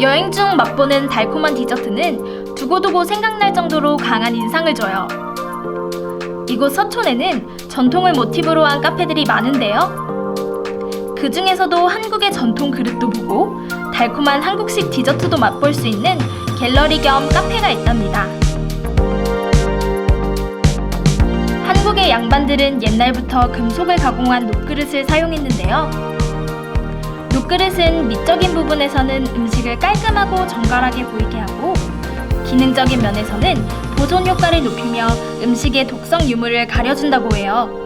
여행 중 맛보는 달콤한 디저트는 두고두고 생각날 정도로 강한 인상을 줘요. 이곳 서촌에는 전통을 모티브로 한 카페들이 많은데요. 그 중에서도 한국의 전통 그릇도 보고 달콤한 한국식 디저트도 맛볼 수 있는 갤러리 겸 카페가 있답니다. 한국의 양반들은 옛날부터 금속을 가공한 녹그릇을 사용했는데요. 녹그릇은 미적인 부분에서는 음식을 깔끔하고 정갈하게 보이게 하고 기능적인 면에서는 보존 효과를 높이며 음식의 독성 유무를 가려준다고 해요.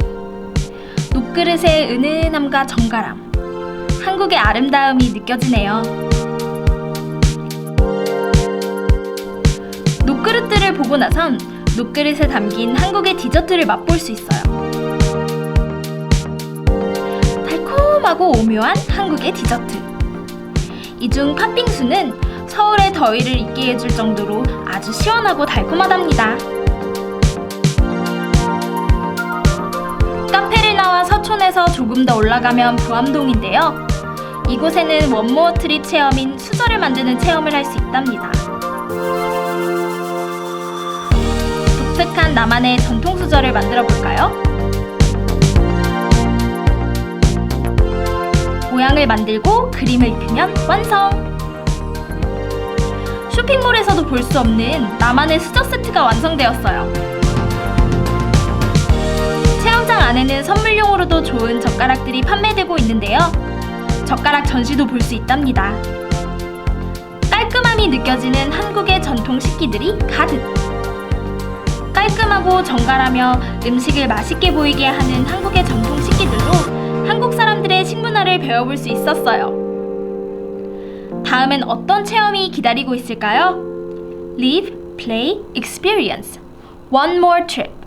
녹그릇의 은은함과 정갈함, 한국의 아름다움이 느껴지네요. 녹그릇들을 보고 나선 녹그릇에 담긴 한국의 디저트를 맛볼 수 있어요. 달콤하고 오묘한 한국의 디저트. 이 중 팥빙수는 서울의 더위를 잊게 해줄 정도로 아주 시원하고 달콤하답니다. 카페를 나와 서촌에서 조금 더 올라가면 부암동인데요. 이곳에는 원모어 트립 체험인 수저를 만드는 체험을 할 수 있답니다. 독특한 나만의 전통 수저를 만들어 볼까요? 모양을 만들고 그림을 입히면 완성! 쇼핑몰에서도 볼 수 없는 나만의 수저 세트가 완성되었어요. 체험장 안에는 선물용으로도 좋은 젓가락들이 판매되고 있는데요. 젓가락 전시도 볼 수 있답니다. 깔끔함이 느껴지는 한국의 전통 식기들이 가득! 깔끔하고 정갈하며 음식을 맛있게 보이게 하는 한국의 전통 식기들로 한국 사람 식문화를 배워볼 수 있었어요. 다음엔 어떤 체험이 기다리고 있을까요? Live, play, experience. One more trip.